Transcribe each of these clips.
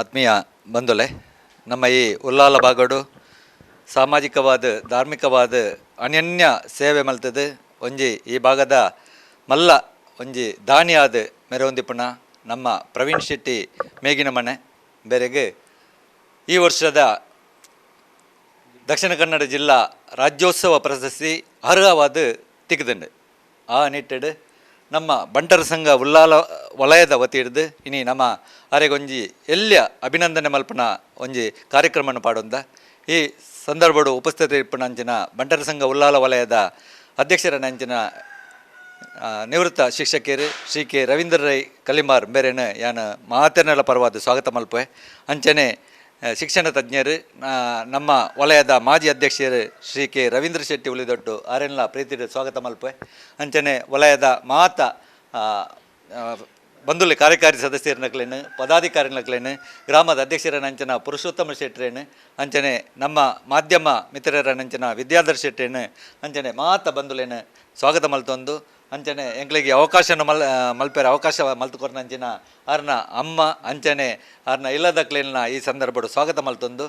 ಆತ್ಮೀಯ ಬಂಧುಲೆ ನಮ್ಮ ಈ ಉಲ್ಲಾಲ ಬಾಗಡು ಸಾಮಾಜಿಕವಾದ, ಧಾರ್ಮಿಕವಾದ ಅನನ್ಯ ಸೇವೆ ಮಲ್ತದೆ. ಒಂಜಿ ಈ ಭಾಗದ ಮಲ್ಲ, ಒಂಜಿ ದಾನಿಯಾದ ಮೆರವೊಂದಿಪುಣ ನಮ್ಮ ಪ್ರವೀಣ್ ಶೆಟ್ಟಿ ಮೇಗಿನ ಮನೆ ಬೇರೆಗೆ ಈ ವರ್ಷದ ದಕ್ಷಿಣ ಕನ್ನಡ ಜಿಲ್ಲಾ ರಾಜ್ಯೋತ್ಸವ ಪ್ರಶಸ್ತಿ ಅರ್ಹವಾದ ತಿಕ್ದಂಡು ಆ ನಿಟ್ಟಿಡು ನಮ್ಮ ಬಂಟರ ಸಂಘ ಉಲ್ಲಾಲ ವಲಯದ ವತಿ ಹಿಡಿದು ಇನಿ ನಮ್ಮ ಅರೆಗೊಂಜಿ ಎಲ್ಲ ಅಭಿನಂದನೆ ಮಲ್ಪನ ಒಂಜಿ ಕಾರ್ಯಕ್ರಮವನ್ನು ಪಾಡೊಂದ ಈ ಸಂದರ್ಭಡು ಉಪಸ್ಥಿತಿ ಇಪ್ಪುನಂಚಿನ ಬಂಟರ ಸಂಘ ಉಲ್ಲಾಲ ವಲಯದ ಅಧ್ಯಕ್ಷರ ನಂಚಿನ ನಿವೃತ್ತ ಶಿಕ್ಷಕಿಯರು ಶ್ರೀ ಕೆ ರವೀಂದ್ರ ರೈ ಕಲಿಮಾರ್ ಬೇರೆನ ಯಾನ ಮಾತೆರ್ನೆಲ ಪರವಾದ ಸ್ವಾಗತ ಮಲ್ಪೆ ಅಂಚನೆ ಶಿಕ್ಷಣ ತಜ್ಞರು ನಮ್ಮ ವಲಯದ ಮಾಜಿ ಅಧ್ಯಕ್ಷರು ಶ್ರೀ ಕೆ ರವೀಂದ್ರ ಶೆಟ್ಟಿ ಉಳಿದೊಟ್ಟು ಆರೆಲ್ಲ ಪ್ರೀತಿ ಸ್ವಾಗತ ಮಲ್ಪೆ ಅಂಚನೆ ವಲಯದ ಮಾತ ಬಂಧುಲಿ ಕಾರ್ಯಕಾರಿ ಪದಾಧಿಕಾರಿ ಪದಾಧಿಕಾರಿನಕ್ಲೇನು, ಗ್ರಾಮದ ಅಧ್ಯಕ್ಷರನಂಚನ ಪುರುಷೋತ್ತಮ ಶೆಟ್ಟರೇನು ಅಂಚನೆ ನಮ್ಮ ಮಾಧ್ಯಮ ಮಿತ್ರರನಂಚನ ವಿದ್ಯಾಧರ್ ಶೆಟ್ಟರೇನು ಅಂಚನೆ ಮಾತ ಬಂಧುಲೇನು ಸ್ವಾಗತ ಮಲ್ತೊಂದು. ಅಂಚನೆ ಎಂಕ್ಲಿಗೆ ಅವಕಾಶ ಮಲ್ ಮಲ್ಪೇರ, ಅವಕಾಶ ಮಲ್ತುಕೊರ್ನಂಚಿನ ಅರ್ನ ಅಮ್ಮ ಅಂಚನೆ ಅರ್ನ ಇಲ್ಲದ ಕ್ಲೇನ ಈ ಸಂದರ್ಭಡು ಸ್ವಾಗತ ಮಲ್ತೊಂದು.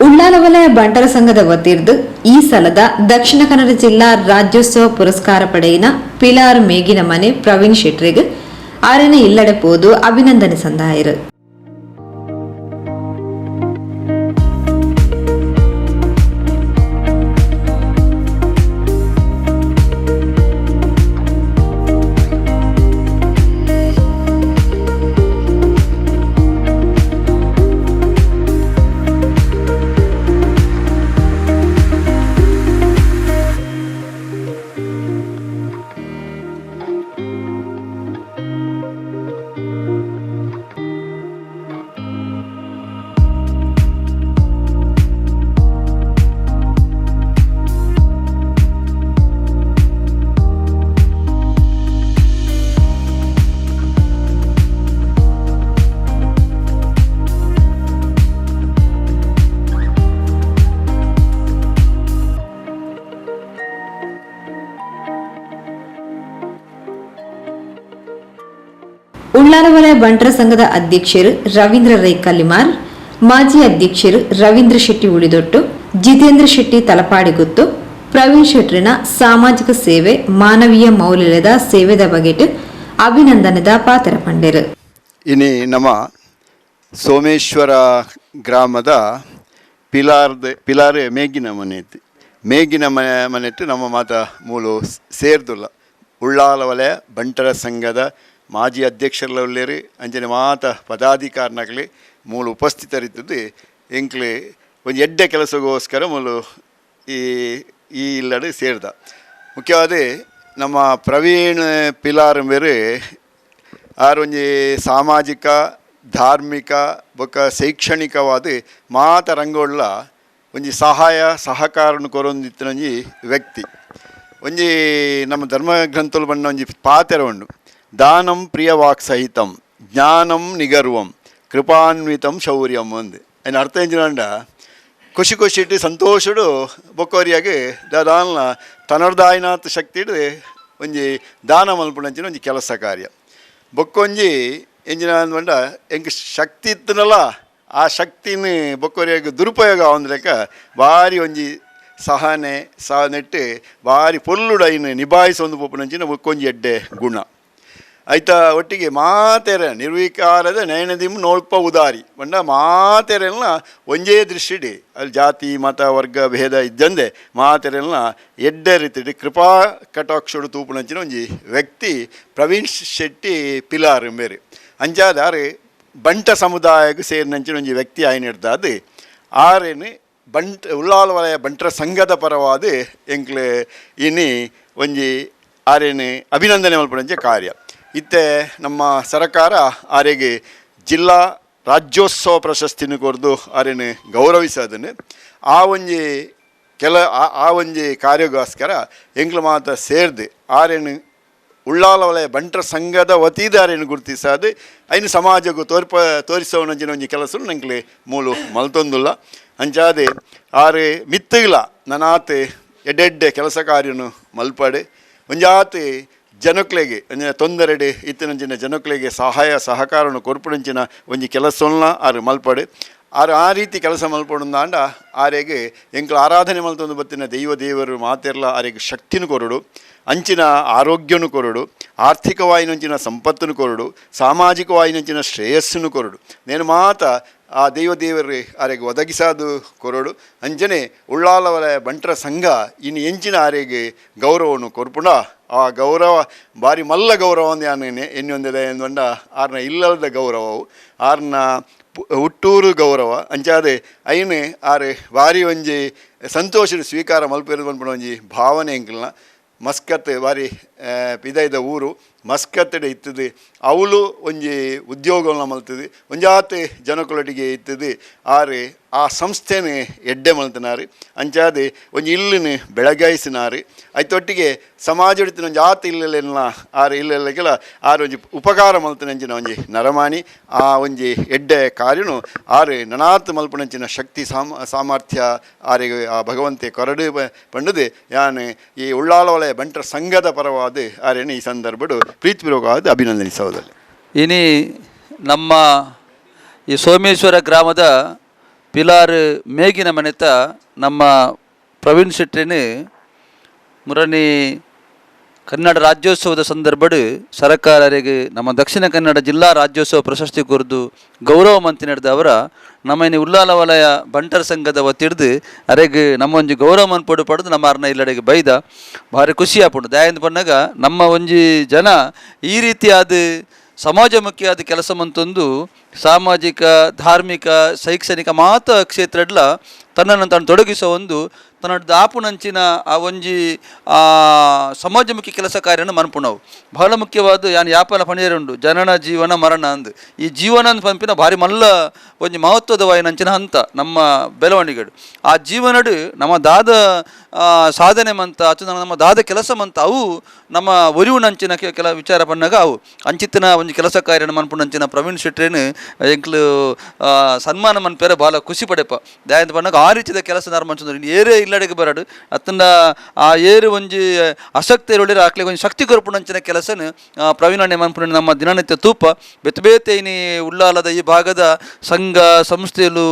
ಉಳ್ಳಾಲ ವಲಯ ಬಂಟರ ಸಂಘದ ವತಿರ್ದು ಈ ಸಲದ ದಕ್ಷಿಣ ಕನ್ನಡ ಜಿಲ್ಲಾ ರಾಜ್ಯೋತ್ಸವ ಪುರಸ್ಕಾರ ಪಡೆಯಿನ ಪಿಲಾರ್ ಮೇಗಿನ ಮನೆ ಪ್ರವೀಣ್ ಶೆಟ್ರಿಗೆ ಆರನೇ ಇಲ್ಲಡೆ ಪೋದು ಅಭಿನಂದನೆ ಸಂದಾಯರು ಉಳ್ಳಾಲ ವಲಯ ಬಂಟರ ಸಂಘದ ಅಧ್ಯಕ್ಷರು ರವೀಂದ್ರ ರೈ ಕಲಿಮಾರ್ ಮಾಜಿ ಅಧ್ಯಕ್ಷರು ರವೀಂದ್ರ ಶೆಟ್ಟಿ ಉಳಿದೊಟ್ಟು, ಜಿತೇಂದ್ರ ಶೆಟ್ಟಿ ತಲಪಾಡಿಗುತ್ತು ಪ್ರವೀಣ್ ಶೆಟ್ರಿನ ಸಾಮಾಜಿಕ ಸೇವೆ ಮಾನವೀಯ ಮೌಲ್ಯದ ಸೇವೆದ ಬಗೆಟ್ ಅಭಿನಂದನದ ಪಾತ್ರ ಪಂಡೆರು. ಇನಿ ನಮ್ಮ ಸೋಮೇಶ್ವರ ಗ್ರಾಮದ ಪಿಲಾರ್ದ, ಪಿಲಾರ್ ಮೇಗಿನ ಮನೆ ಮೇಗಿನ ಮನೆ ಮನೆ ನಮ್ಮ ಮಾತ ಮೂಲು ಸೇರ್ದುಲ್ಲ. ಉಳ್ಳಾಲ ವಲಯ ಬಂಟರ ಸಂಘದ ಮಾಜಿ ಅಧ್ಯಕ್ಷರೆಲ್ಲ ಅಂಜನೆ ಮಾತ ಪದಾಧಿಕಾರನಾಗಲಿ ಮೂಲ ಉಪಸ್ಥಿತರಿದ್ದದ್ದು ಎಂಕ್ಲೆ ಒಂದು ಎಡ್ಡೆ ಕೆಲಸಗೋಸ್ಕರ ಮೂಲು ಈ ಈ ಇಲ್ಲಡೆ ಸೇರಿದ. ಮುಖ್ಯವಾದ ನಮ್ಮ ಪ್ರವೀಣ್ ಪಿಲಾರ್ ಬೇರೆ ಆರೊಂಜಿ ಸಾಮಾಜಿಕ, ಧಾರ್ಮಿಕ ಬೊಕ್ಕ ಶೈಕ್ಷಣಿಕವಾದ ಮಾತ ರಂಗೋಳ್ಳ ಒಂಜಿ ಸಹಾಯ ಸಹಕಾರನ ಕೊರೊಂದಿತ್ತಿನೊಂಜಿ ವ್ಯಕ್ತಿ. ಒಂಜಿ ನಮ್ಮ ಧರ್ಮ ಗ್ರಂಥಲು ಬಣ್ಣ ಒಂಜಿ ಪಾತೆರ ಉಂಡು தானம் பிரியவாக்சகிதம் జ్ఞానం నిగర్వం కృపాన్వితం శౌర్యం ఉంది ఆయన అర్థం ఏంటంట ಖುಷಿ ಖುಷಿ ಇಟ್ಟು ಸಂತೋಷಡು ಬೊಕ್ಕೋರಿಯಾಗಿ ದಾನ ತನ್ನದಾಯ್ನಾಥ ಶಕ್ತಿ ಇಡು ಒಂಜಿ ದಾನ ಮಲ್ಪಣಂಚಿನ ಒಂಜಿ ಕೆಲಸ ಕಾರ್ಯ. ಬೊಕ್ಕೊಂಜಿ ಎಂಜಿನ ಅಂದ್ಬಂಡ ಹೆಂಗೆ ಶಕ್ತಿ ಇತ್ತನಲ್ಲ, ಆ ಶಕ್ತಿನ ಬೊಕ್ಕೋರಿಯಾಗ ದುರುಪಯೋಗ ಅಂದ್ರೇಕ ಭಾರಿ ಒಂಜಿ ಸಹನೆ ಸಹ ನೆಟ್ಟು ಭಾರಿ ಪೊಲ್ಲುಡೈನ ನಿಭಾಯಿಸೊಂದು ಪೊಪ್ಪನಂಚಿನ ಬೊಕ್ಕೊಂಜಿ ಎಡ್ಡೆ ಗುಣ. ಆಯ್ತಾ, ಒಟ್ಟಿಗೆ ಮಾತೆರ, ನಿರ್ವಿಕಾರದ ನಯನದಿಮ್ ನೋಳ್ಪ ಉದಾರಿ. ಬಂಡ ಮಾತೆರೆಲ್ಲ ಒಂಜೇ ದೃಷ್ಟಿಡಿ. ಅಲ್ಲಿ ಜಾತಿ, ಮತ, ವರ್ಗ, ಭೇದ ಇದ್ದಂದೆ ಮಾತೆರೆಲ್ಲ ಎಡ್ಡೆ ರೀತಿ ಕೃಪಾ ಕಟಾಕ್ಷಡು ತೂಪುನಂಚಿನ ಒಂಜಿ ವ್ಯಕ್ತಿ ಪ್ರವೀಣ್ ಶೆಟ್ಟಿ ಪಿಲಾರ್ ಬೇರೆ ಅಂಜಾದಾರೆ ಬಂಟ ಸಮುದಾಯಕ್ಕೆ ಸೇರಿನಂಚಿನ ಒಂಜಿ ವ್ಯಕ್ತಿ ಆಯ್ನಿಡ್ದಾದು ಆರೇನು ಬಂಟ, ಉಳ್ಳಾಲ ವಲಯ ಬಂಟರ ಸಂಘದ ಪರವಾದ ಎಂಕ್ಲೆ ಇನಿ ಒಂಜಿ ಆರೇನು ಅಭಿನಂದನೆ ಮಲ್ಪಡಂಚೆ ಕಾರ್ಯ. ಇತ್ತೆ ನಮ್ಮ ಸರಕಾರ ಆರೆಗೆ ಜಿಲ್ಲಾ ರಾಜ್ಯೋತ್ಸವ ಪ್ರಶಸ್ತಿನ ಕೊರ್ದು ಆರೇನು ಗೌರವಿಸೋದನ್ನು. ಆ ಒಂಜಿ ಕೆಲ, ಆ- ಒಂಜಿ ಕಾರ್ಯಗೋಸ್ಕರ ಎಂಗ್ಲ ಮಾತ ಸೇರ್ದು ಆರೇನು ಉಳ್ಳಾಲ ವಲಯ ಬಂಟರ ಸಂಘದ ವತಿದಾರೇನು ಗುರುತಿಸದು, ಐನು ಸಮಾಜಕ್ಕೂ ತೋರ್ಪ ತೋರಿಸೋನಂಜಿನ ಒಂಜಿ ಕೆಲಸ ನಂಗೆ ಮೂಲು ಮಲ್ತೊಂದುಲ್ಲ. ಅಂಚಾದೆ ಆರು ನನ್ನ ನನಾತ್ ಎಡ್ಡೆಡ್ಡೆ ಕೆಲಸ ಕಾರ್ಯನು ಮಲ್ಪಡೆ. ಒಂಜಾತ್ ಜನಕ್ಲೆಗೆ ತೊಂದರೆಡೆ ಇತ್ತಿನಂಚಿನ ಜನಕ್ಲೆಗೆ ಸಹಾಯ, ಸಹಕಾರವನ್ನು ಕೊರ್ಪುಡಂಚಿನ ಒಂಜಿ ಕೆಲಸವನ್ನ ಆರು ಮಲ್ಪಡೆ. ಆರು ಆ ರೀತಿ ಕೆಲಸ ಮಲ್ಪಡುಂದಾಂಡ ಆರೆಗೆ ಎಂಕ್ಲ ಆರಾಧನೆ ಮಲ್ತೊಂದು ಬತ್ತಿನ ದೈವ ದೇವರು ಮಾತೆರ್ಲ ಆರೆಗೆ ಶಕ್ತಿನ ಕೊರಡು, ಅಂಚಿನ ಆರೋಗ್ಯನು ಕೊರಡು ಆರ್ಥಿಕವಾಯಿನಂಚಿನ ಸಂಪತ್ತನ್ನು ಕೊರಡು ಸಾಮಾಜಿಕವಾಯಿನಂಚಿನ ಶ್ರೇಯಸ್ಸನ್ನು ಕೊರಡು. ನೇನು ಮಾತ ಆ ದೈವ ದೇವರೇ ಆರೆಗೆ ಒದಗಿಸಾದು ಕೊರಡು. ಅಂಜನೆ ಉಳ್ಳಾಲವರ ಬಂಟರ ಸಂಘ ಇನ್ನು ಎಂಚಿನ ಆರೆಗೆ ಗೌರವವನ್ನು ಕೊರ್ಪುಂಡ. ಆ ಗೌರವ ಬಾರಿ ಮಲ್ಲ ಗೌರವ ಅಂದ್ ಯಾನೇನೆ ಎನ್ನೊಂದಿದೆ ಎಂದುಂಡ ಆರ್ನ ಇಲ್ಲದ ಗೌರವವು, ಆರ್ನ ಹುಟ್ಟೂರು ಗೌರವ, ಅಂಚಾದೆ ಐನೆ ಆರೆ ಬಾರಿ ಒಂಜಿ ಸಂತೋಷದ ಸ್ವೀಕಾರ ಮಲ್ಪಿರೋದು ಪನ್ಪುನ ಒಂಜಿ ಭಾವನೆ ಎಂಕಲ್ನ ಮಸ್ಕತ್ ಬಾರಿ ಪಿದೈದ ಊರು ಮಸ್ಕತ್ತಡೆ ಇತ್ತದೆ. ಅವಳು ಒಂಜಿ ಉದ್ಯೋಗವನ್ನು ಮಲ್ತದೆ. ಒಂಜಾತೆ ಜನಕುಲಟಿಗೆ ಇತ್ತದೆ. ಆರೆ ಆ ಸಂಸ್ಥೆನೆ ಎಡ್ಡೆ ಮಲ್ತನಾರಿ. ಅಂಚಾದೆ ಒಂಜಿ ಇಲ್ಲಿನ ಬೆಳಗಾಯಿಸಿನಾರಿ. ಐತೊಟ್ಟಿಗೆ ಸಮಾಜಡಿತಿನ ಒಂಜಿ ಆತ ಇಲ್ಲೆಲ್ಲ ಆರು ಇಲ್ಲೆಲ್ಲ ಆರು ಒಂಜಿ ಉಪಕಾರ ಮಲ್ತನಂಚಿನ ಒಂಜಿ ನರಮಾಣಿ, ಆ ಒಂಜಿ ಎಡ್ಡೆ ಕಾರ್ಯನು, ಆರು ನನಾತ್ ಮಲ್ಪನಂಚಿನ ಶಕ್ತಿ ಸಾಮ, ಸಾಮರ್ಥ್ಯ, ಆರೆ ಆ ಭಗವಂತೆ ಕೊರಡು ಪಂಡದೆ, ಯಾನೆ ಈ ಉಳ್ಳಾಳವಲಯ ಬಂಟರ ಸಂಘದ ಪರವಾದ, ಆರೇನು ಈ ಸಂದರ್ಭಡು ಪ್ರೀತಿಪೂರ್ವಕವಾದ ಅಭಿನಂದನಿಸೋದಲ್ಲ ಇನಿ ನಮ್ಮ ಈ ಸೋಮೇಶ್ವರ ಗ್ರಾಮದ ಪಿಲಾರ್ ಮೇಗಿನ ಮನೆತ ನಮ್ಮ ಪ್ರವೀಣ್ ಶೆಟ್ಟಿನ ಮುರನಿ ಕನ್ನಡ ರಾಜ್ಯೋತ್ಸವದ ಸಂದರ್ಭ ಸರಕಾರರಿಗೆ ನಮ್ಮ ದಕ್ಷಿಣ ಕನ್ನಡ ಜಿಲ್ಲಾ ರಾಜ್ಯೋತ್ಸವ ಪ್ರಶಸ್ತಿ ಕುರಿತು ಗೌರವ ಮಂತ್ರಿ ನಡೆದ ಅವರ ನಮ್ಮ ಇನ್ನು ಉಲ್ಲಾಲ ವಲಯ ಬಂಟರ ಸಂಘದ ಒತ್ತಿಡ್ದು ಅರೆಗೆ ನಮ್ಮ ಒಂಜಿ ಗೌರವ ಮನ್ಪಡು ಪಡೆದು ನಮ್ಮ ಅರ್ನ ಇಲ್ಲಡೆಗೆ ಬೈದ. ಭಾರಿ ಖುಷಿ ಆಪುಂಡು. ದಯಾಂದು ಬಂದಾಗ ನಮ್ಮ ಒಂಜಿ ಜನ ಈ ರೀತಿಯಾದ ಸಮಾಜಮುಖಿಯಾದ ಕೆಲಸ ಮಂತೊಂದು ಸಾಮಾಜಿಕ, ಧಾರ್ಮಿಕ, ಶೈಕ್ಷಣಿಕ ಮಾತ ಕ್ಷೇತ್ರಡ್ಲ ತನ್ನನ್ನು ತಾನು ತೊಡಗಿಸೋ ಒಂದು ತನ್ನ ದಾಪುನಂಚಿನ ಆ ಒಂಜಿ ಸಮಾಜಮುಖಿ ಕೆಲಸ ಕಾರ್ಯನ ಮನ್ಪುಣವು. ಬಹಳ ಮುಖ್ಯವಾದ ಯಾನ್ ಯಾಪನ ಪಣಿಯರುಂಡು ಜನನ, ಜೀವನ, ಮರಣ ಅಂದ್. ಈ ಜೀವನ ಪಂಪಿನ ಭಾರಿ ಮಲ್ಲ ಒಂಜಿ ಮಹತ್ವದವಾಯಿನಂಚಿನ ಹಂತ ನಮ್ಮ ಬೆಳವಣಿಗೆಡು. ಆ ಜೀವನಡು ನಮ್ಮ ದಾದ ಸಾಧನೆ ಮಂತ ಅಥವಾ ನಮ್ಮ ದಾದ ಕೆಲಸ ಮಂತ, ಅವು ನಮ್ಮ ಒರಿವುನಂಚಿನ ನಂಚಿನ ಕೆಲ ವಿಚಾರ ಪನ್ನಾಗ ಅವು. ಅಂಚಿತ್ತಿನ ಒಂಜಿ ಕೆಲಸ ಕಾರ್ಯನ ಮನ್ಪುನಂಚಿನ ಪ್ರವೀಣ್ ಶೆಟ್ರೇನು, ಎಂಕ್ಲು ಸನ್ಮಾನ ಮನ್ಪೇರ ಭಾಳ ಖುಷಿ ಪಡೆಪ. ದಯಾಂತ ಪನ್ನಾಗ ಆ ರೀತಿದ ಕೆಲಸ ನರ್ಮಂಚಂದ್ರು ಏರೇ ಇಲ್ಲಡೆಗೆ ಬರಡು. ಅತ್ತಂದ ಆ ಏರು ಒಂಜಿ ಆಸಕ್ತಿ ಇರೋಳಿರ ಆಕ್ಲೆ ಒಂಜಿ ಶಕ್ತಿ ಕೊರ್ಪುನಂಚಿನ ಕೆಲಸನ ಪ್ರವೀಣ ನೇಮನ್ಪುಣ ನಮ್ಮ ದಿನನಿತ್ಯ ತೂಪ. ಬೆತ್ತಬೇತೆ ಇನಿ ಉಳ್ಳಾಲದ ಈ ಭಾಗದ ಸಂಘ ಸಂಸ್ಥೆಲು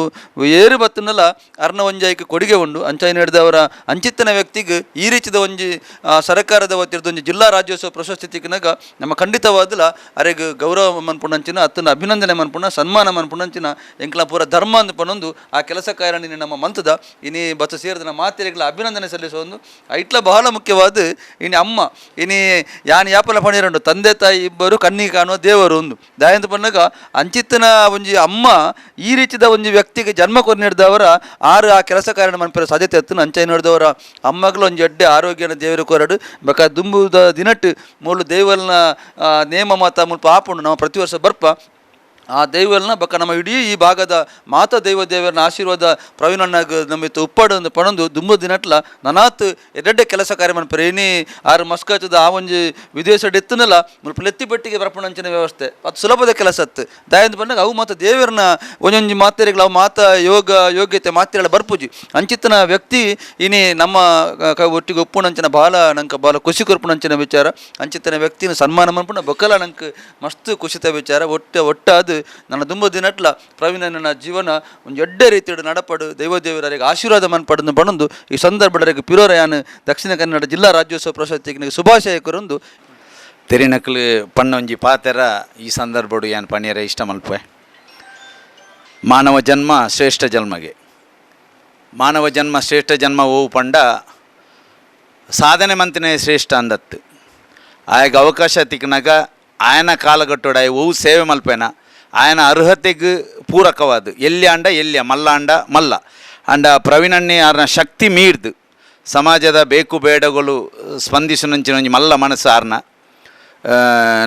ಏರು ಬತ್ತನಲ್ಲ ಅರ್ನ ಒಂಜಾಯ್ಕೆ ಕೊಡುಗೆ ಉಂಡು. ಅಂಚಾಯಿ ನಡೆದವರ ಅಂಚಿತ್ತನ ವ್ಯಕ್ತಿಗೆ ಈ ರೀತಿಯ ಒಂಜಿ ಆ, ಸರ್ಕಾರದ ವತಿರ್ದ ಒಂಜಿ ಜಿಲ್ಲಾ ರಾಜ್ಯೋತ್ಸವ ಪ್ರಶಸ್ತಿ ತಿಕ್ಕಿನಾಗ ನಮ್ಮ ಖಂಡಿತವಾದಲ ಅರೆಗೆ ಗೌರವ ಮನ್ಪುಣಂಚಿನ ಅತ್ತನ ಅಭಿನಂದನೆ ಮನ್ಪುಣ ಸನ್ಮಾನ ಮನ್ಪುಣಂಚಿನ ಎಂಕ್ಲ ಪೂರ ಧರ್ಮ ಅಂದ್ಪನೊಂದು ಆ ಕೆಲಸ ಕಾರಣ ನಮ್ಮ ಮಂತದ ಇನಿ ಬತ್ತ ಸೇರಿದ ಮಾತೆರೆಗಳ ಅಭಿನಂದನೆ ಸಲ್ಲಿಸೋ ಒಂದು ಐಟ್ಲ ಬಹಳ ಮುಖ್ಯವಾದ ಇನಿ ಅಮ್ಮ, ಇನಿ ಯಾನ್ ಯಾಪಲ ಪಣಿರಂಡು ತಂದೆ ತಾಯಿ ಇಬ್ಬರು ಕಣ್ಣಿಗೆ ಕಾಣುವ ದೇವರು ಒಂದು. ದಯಂತ ಪಣ್ಣಗ ಅಂಚಿತ್ತನ ಒಂಜಿ ಅಮ್ಮ ಈ ರೀತಿದ ಒಂಜಿ ವ್ಯಕ್ತಿಗೆ ಜನ್ಮ ಕೊರ್ ನೀಡಿದವರ ಆರು ಆ ಕೆಲಸ ಕಾರಣ ಮನ್ಪೆರ ಸಾಧ್ಯತೆ ಎತ್ತು ಅಂಚೆ ನೋಡಿದವರ. ಅಮ್ಮಗಳು ಒಂದು ಎಡ್ಡೆ ಆರೋಗ್ಯನ ದೇವರು ಕೊರಡು. ಬೇಕ ದುಂಬುದ ದಿನಟ್ ಮೂಲು ದೇವಲ್ನ ನೇಮ ಮಾತ ಮುಲ್ಪ ಆಪುಂಡು ನಾವು ಪ್ರತಿ ವರ್ಷ ಬರ್ಪ ಆ ದೈವಲ್ನ ಬಕ್ಕ ನಮ್ಮ ಇಡೀ ಈ ಭಾಗದ ಮಾತ ದೈವ ದೇವರನ್ನ ಆಶೀರ್ವಾದ ಪ್ರವೀಣಣ್ಣಗ ನಮ್ಮಿತ್ತು ಉಪ್ಪಾಡು ಪಣಂದು ದುಂಬು ದಿನಟ್ಲ ನನಾತ್ ಎಡ್ಡೆ ಕೆಲಸ ಕಾರ್ಯ ಪ್ರೇಣಿ ಆರು ಮಸ್ಕಚದ ಆ ಒಂಜಿ ವಿದೇಶ ಎತ್ತನಲ್ಲ ಮುಲ್ಪ ಬೆಟ್ಟಿಗೆ ಪಟ್ಟಿಗೆ ಅಂಚಿನ ವ್ಯವಸ್ಥೆ. ಅದು ಸುಲಭದ ಕೆಲಸ ಅತ್ತು ದಯಂದು ಬಂದಾಗ ಅವು ಮಾತ ದೇವರನ್ನ ಒಂದೊಂದು ಮಾತೆರೆಗಳು, ಅವು ಮಾತ ಯೋಗ, ಯೋಗ್ಯತೆ ಮಾತೆರೆಗಳ ಬರ್ಪುಜಿ. ಅಂಚಿತ್ತನ ವ್ಯಕ್ತಿ ಇನಿ ನಮ್ಮ ಒಟ್ಟಿಗೆ ಒಪ್ಪುಣಂಚಿನ ಬಾಲ, ನಂಕ ಬಾಲ ಖುಷಿ ಕೊರ್ಪುಣಂಚಿನ ವಿಚಾರ. ಅಂಚಿತ್ತನ ವ್ಯಕ್ತಿನ ಸನ್ಮಾನ ಮನ್ಪುಣ ಬೊಕ್ಕಲ ನಂಗೆ ಮಸ್ತ್ ಖುಷಿತ ವಿಚಾರ. ಒಟ್ಟ, ಒಟ್ಟಾದ ನನ್ನ ದುಂಬ ದಿನಟ್ಲ ಪ್ರವೀಣ ನನ್ನ ಜೀವನ ಒಂದು ಎಡ್ಡೆ ರೀತಿಯ ನಡಪಡು ದೈವದೇವರಿಗೆ ಆಶೀರ್ವಾದ ಮನ್ಪಡನ್ನು ಬಣಂದು, ಈ ಸಂದರ್ಭದವರೆಗೆ ಪಿರೋರಯಾನ್ ದಕ್ಷಿಣ ಕನ್ನಡ ಜಿಲ್ಲಾ ರಾಜ್ಯೋತ್ಸವ ಪ್ರಶಸ್ತಿಗೆ ಶುಭಾಶಯ ಕೊರೊಂದು. ತೆರಿನಕಲು ಪಣ್ಣ ಒಂಜಿ ಪಾತೆರ ಈ ಸಂದರ್ಭಡು ಏನು ಪಣಿಯರ ಇಷ್ಟ ಮಲ್ಪೆ ಮಾನವ ಜನ್ಮ ಶ್ರೇಷ್ಠ ಜನ್ಮಗೆ. ಮಾನವ ಜನ್ಮ ಶ್ರೇಷ್ಠ ಜನ್ಮ ಓವು ಪಂಡ ಸಾಧನೆ ಮಂತಿನೇ ಶ್ರೇಷ್ಠ ಅಂದತ್ತು. ಆಯಗ ಅವಕಾಶ ತಿಕ್ಕಿನಾಗ ಆಯನ ಕಾಲಗಟ್ಟೋಡ ಓವು ಸೇವೆ ಮಲ್ಪೇನ? ಆಯನ ಅರ್ಹತೆಗೆ ಪೂರಕವಾದ ಎಲ್ಲಿ ಅಂಡ ಎಲ್ಲಿಯ ಮಲ್ಲ ಅಂಡ ಮಲ್ಲ ಅಂಡ ಪ್ರವೀಣಣ್ಣೆ ಆರ್ನ ಶಕ್ತಿ ಮೀರ್ದು ಸಮಾಜದ ಬೇಕು ಬೇಡಗಳು ಸ್ಪಂದಿಸುನಂಚಿನ ಒಂಜಿ ಮಲ್ಲ ಮನಸ್ಸು ಆರ್ನ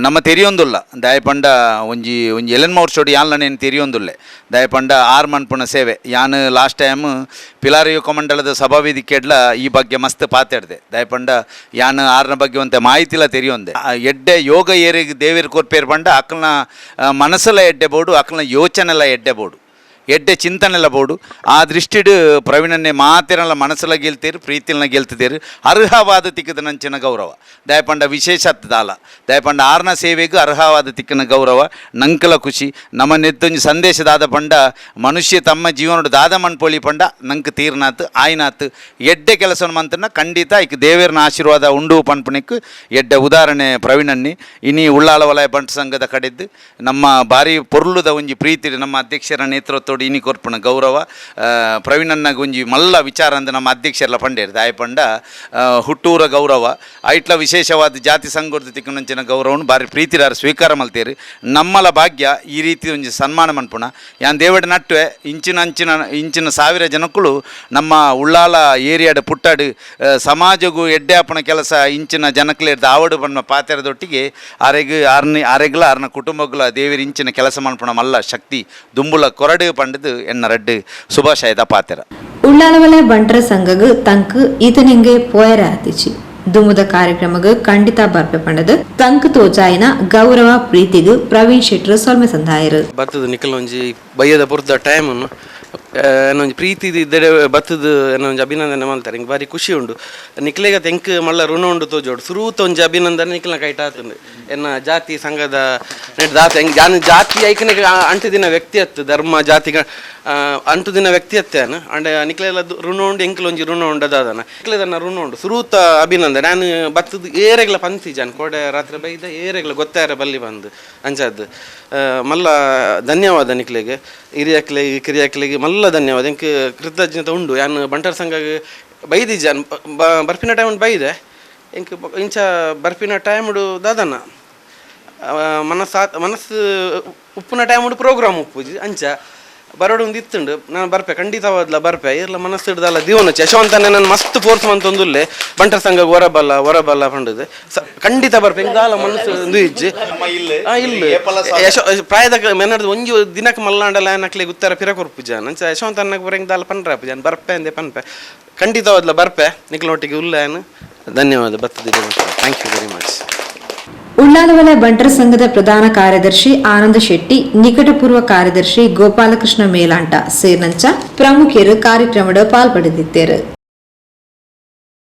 ನಮ್ಮ ತೆರಿಯೊಂದುಲ್ಲ. ದಯಪಂಡ ಒಂಜಿ ಒಂಜಿ ಎಲೆನ್ ಮೋರ್ಚೋಡು ಯಾನ್ ನೇನು ತೆರಿಯೊಂದುಲ್ಲೆ. ದಯಪಂಡ ಆರ್ ಮನ್ಪುನ ಸೇವೆ. ಯಾನ್ ಲಾಸ್ಟ್ ಟೈಮ್ ಪಿಲಾರಿ ಮಂಡಲದ ಮಂಡಳದ ಸಭಾವೇದಿಕೆಡ್ಲ ಈ ಬಗ್ಗೆ ಮಸ್ತ್ ಪಾತಾಡ್ದೆ. ದಯಪಂಡ ಯಾನ್ ಆರ್ನ ಬಗ್ಗೆ ಒಂತೆ ಮಾಹಿತಿಲ ತೆರಿಯೊಂದೆ. ಎಡ್ಡೆ ಯೋಗ ಏರಿಗೆ ದೇವೇರ್ ಕೊರ್ಪೇರ್ ಪಂಡ ಅಕ್ಕಲ್ನ ಮನಸ್ಸಲ್ಲ ಎಡ್ಡೆ ಬೋಡು ಅಕ್ಕಲ್ನ ಯೋಚನೆಲ್ಲ ಎಡ್ಡೆ ಬೋಡು ಎಡ್ಡೆ ಚಿಂತನೆಲ್ಲ ಬೋಡು. ಆ ದೃಷ್ಟಿಡು ಪ್ರವೀಣನ್ನೇ ಮಾತಿರಲ್ಲ, ಮನಸ್ಸಲ್ಲ ಗೆಲ್ತೀರು ಪ್ರೀತಿಲನ್ನ ಗೆಲ್ತಿದ್ದೀರು. ಅರ್ಹವಾದ ತಿಕ್ಕದ ನಂಚಿನ ಗೌರವ. ದಯಪಂಡ ವಿಶೇಷತ್ ದಾಲ. ದಯಪಂಡ ಆರ್ನ ಸೇವೆಗೂ ಅರ್ಹವಾದ ತಿಕ್ಕನ ಗೌರವ. ನಂಕಲ ಖುಷಿ. ನಮ್ಮ ನೆತ್ತೊಂಜಿ ಸಂದೇಶದಾದ ಪಂಡ, ಮನುಷ್ಯ ತಮ್ಮ ಜೀವನದ ದಾದ ಮಣ್ಪೊಳಿ ಪಂಡ ನಂಗೆ ತೀರ್ನಾತ್ ಆಯ್ನಾಥ್ ಎಡ್ಡೆ ಕೆಲಸ ಮಂತನ ಖಂಡಿತ ಈಗ ದೇವೇರ್ನ ಆಶೀರ್ವಾದ ಉಂಡು ಪನ್ಪಣಕ್ಕೆ ಎಡ್ಡೆ ಉದಾಹರಣೆ ಪ್ರವೀಣನ್ನಿ. ಇನಿ ಉಳ್ಳಾಳ ವಲಯ ಬಂಟ್ ಸಂಘದ ಕಡೆದ್ದು ನಮ್ಮ ಭಾರಿ ಪೊರ್ಲುದ ಒಂಜಿ ಪ್ರೀತಿ ನಮ್ಮ ಅಧ್ಯಕ್ಷರ ನೇತೃತ್ವಡು ಇನಿ ಕೊರ್ಪಣ ಗೌರವ ಪ್ರವೀಣನ್ನ ಒಂಜಿ ಮಲ್ಲ ವಿಚಾರ ಅಂದ ನಮ್ಮ ಅಧ್ಯಕ್ಷರೆಲ್ಲ ಪಂಡೇರು ದಾಯ ಪಂಡ ಹುಟ್ಟೂರ ಗೌರವ, ಐಟ್ಲ ವಿಶೇಷವಾದ ಜಾತಿ ಸಂಘದ ತಿಕ್ಕುನಂಚಿನ ಗೌರವವನ್ನು ಭಾರಿ ಪ್ರೀತಿದಾರ ಸ್ವೀಕಾರ ಮಲ್ತೇರು ನಮ್ಮಲ ಭಾಗ್ಯ ಈ ರೀತಿ ಒಂದು ಸನ್ಮಾನ ಮನ್ಪುಣ. ಯಾನ್ ದೇವಡ ನಟ್ವೆ, ಇಂಚಿನ ಅಂಚಿನ, ಇಂಚಿನ ಸಾವಿರ ಜನಕ್ಕಳು ನಮ್ಮ ಉಳ್ಳಾಲ ಏರಿಯಾದ ಪುಟ್ಟಾಡು ಸಮಾಜಗೂ ಎಡ್ಡೆ ಆಪಣ ಕೆಲಸ ಇಂಚಿನ ಜನಕ್ಲೇರ್ದ ಆವಡು ಬಣ್ಣ ಪಾತ್ರದೊಟ್ಟಿಗೆ ಆರೆಗ್, ಆರ್ನಿ, ಆರೆಗ್ಲ, ಆರ್ನ ಕುಟುಂಬಗಳ ದೇವರ ಇಂಚಿನ ಕೆಲಸ ಮನ್ಪುಣ ಮಲ್ಲ ಶಕ್ತಿ, ದುಂಬುಲ ಕೊರಡು ಪಂಡದು ಎನ್ನ ರಡ್ಡು ಶುಭಾಶಯದ ಪಾತೆರ ಉಳ್ಳಾಲವಲಯ ಬಂಟರ ಸಂಘಗ್ ತಂಕ್ ಈತನಿಂಗೆ ಪೋಯರ ಆತಿಚಿ ದುಮುದ ಕಾರ್ಯಕ್ರಮಗ್ ಖಂಡಿತ ಬರ್ಪೆ ಪಂಡದು ತಂಕ್ ತೋಜಾಯಿನ ಗೌರವ ಪ್ರೀತಿಗ್ ಪ್ರವೀಣ್ ಶೆಟ್ರು ಸೊಲ್ಮೆ ಸಂದಾಯರು ಬರ್ತದ ನಿಖಲ್ ಒಂಜಿ ಬಯ್ಯದ ಪುರ್ದ ಟೈಮನ್ನು ಏನೊಂಜಿ ಪ್ರೀತಿ ಇದ್ದರೆ ಬತ್ತದು ಏನೊಂಜಿ ಅಭಿನಂದನೆ ಮಾಡ್ತಾರೆ. ಹಿಂಗೆ ಭಾರಿ ಖುಷಿ ಉಂಡು ನಿಕ್ಲೆಗ ತೆಂಕ್ ಮಲ್ಲ ಋಣ ಉಂಡು ತೋಜೋಡು ಸುರೂತ ಒಂಜಿ ಅಭಿನಂದನೆ ನಿಕ್ಲನ ಕೈಟ್ ಆತಂದು ಎನ್ನ ಜಾತಿ, ಸಂಘದ ದಾತ, ಹೆಂಗೆ ಜಾನ ಜಾತಿ ಐಕನ ಅಂಟು ದಿನ ವ್ಯಕ್ತಿ ಅತ್ತು, ಧರ್ಮ ಜಾತಿಗ ಅಂಟು ದಿನ ವ್ಯಕ್ತಿ ಅತ್ತೇನ ಅಂಡ ನಿಕ್ಲೆಲ್ಲ ಋಣ ಉಂಡು ಒಂಜಿ ಋಣ ಉಂಡದಾದನ. ನಿಕ್ಲೆದನ್ನ ಋಣ ಉಂಡು ಸುರೂತ ಅಭಿನಂದನೆ. ನಾನು ಬತ್ತದ ಏರೆಗ್ಲ ಪಂತಿ ಜಾನ್. ಕೋಡೆ ರಾತ್ರಿ ಬೈದ ಏರೆಗ್ಲ ಗೊತ್ತಾರ ಬಲ್ಲಿ ಬಂದು ಅಂಜಾದ್ ಮಲ್ಲ ಧನ್ಯವಾದ ನಿಕ್ಲೆಗೆ ಹಿರಿಯಕ್ಲೆಗೆ ಕಿರಿಯಕ್ಲೆಗೆ ಮಲ್ಲ ಧನ್ಯವಾದ. ಎಂಕ್ ಕೃತಜ್ಞತೆ ಉಂಡು ಯಾನ್ ಬಂಟರ್ ಸಂಘ ಬೈದಿಜ್ಜಾನ್ ಬರ್ಫಿನ ಟೈಮ್ ಬೈದೆ. ಎಂಕ್ ಬ- ಇಂಚ ಬರ್ಫಿನ ಟೈಮ್ ದಾದನ. ಮನಸ್ಸು ಮನಸ್ಸು ಉಪ್ಪುನ ಟೈಮ್ ಪ್ರೋಗ್ರಾಮ್ ಉಪ್ಪುಜಿ ಅಂಚ. ಬರೋಡು ಒಂದು ಇತ್ತುಂಡು. ನಾನು ಬರ್ಪೆ, ಖಂಡಿತವಾದ್ಲ ಬರ್ಪೆ. ಇರ್ಲ ಮನಸ್ಸು ಹಿಡ್ದಲ್ಲ ದಿವನ ಯಶವಂತನೇ ನಾನು ಮಸ್ತ್ ಫೋರ್ಸ್ ಮಂತೊಂದುಲ್ಲೆ. ಬಂಟರ್ ಸಂಘ ಹೊರಬಲ್ಲ ಹೊರಬಲ್ಲ ಪಂಡದು. ಸ ಖಂಡಿತ ಬರ್ಪೆ ಹಿಂಗಾಲ ಮನಸ್ಸು ಒಂದು ಇಜ್ಜಿ. ಆ, ಇಲ್ಲ. ಯಶ ಪ್ರಾಯದ ಮೆನಡ್ದು ಒಂಜಿ ದಿನಕ್ಕೆ ಮಲ್ಲಾಂಡಲ ಏನಕ್ಲೆ ಉತ್ತರ ಪಿರ ಕೊರ್ಪುಜ ನಂಚ ಯಶವಂತ ಅನ್ನಕ್ಕೆ ಬರಂಗ್ ದಾಲ ಪನ್ರ ಪೂಜಾನ್. ಬರ್ಪೆ ಅಂದೆ ಪನ್ಪೆ. ಖಂಡಿತವಾದ್ಲ ಬರ್ಪೆ. ನಿಕ್ಲೊಟ್ಟಿಗೆ ಉಲ್ಲೇನು ಧನ್ಯವಾದ. ಬರ್ತದಿದೆ ಥ್ಯಾಂಕ್ ಯು ವೆರಿ ಮಚ್ ಉಳ್ಳಾಲವಲಯ ಬಂಟರ ಸಂಘದ ಪ್ರಧಾನ ಕಾರ್ಯದರ್ಶಿ ಆನಂದ ಶೆಟ್ಟಿ ನಿಕಟಪೂರ್ವ ಕಾರ್ಯದರ್ಶಿ ಗೋಪಾಲಕೃಷ್ಣ ಮೇಲಾಂಟ ಸೇರ್ನಂಚ ಪ್ರಮುಖರು ಕಾರ್ಯಕ್ರಮದ ಪಾಲ್ಪಡೆದಿದ್ದರು.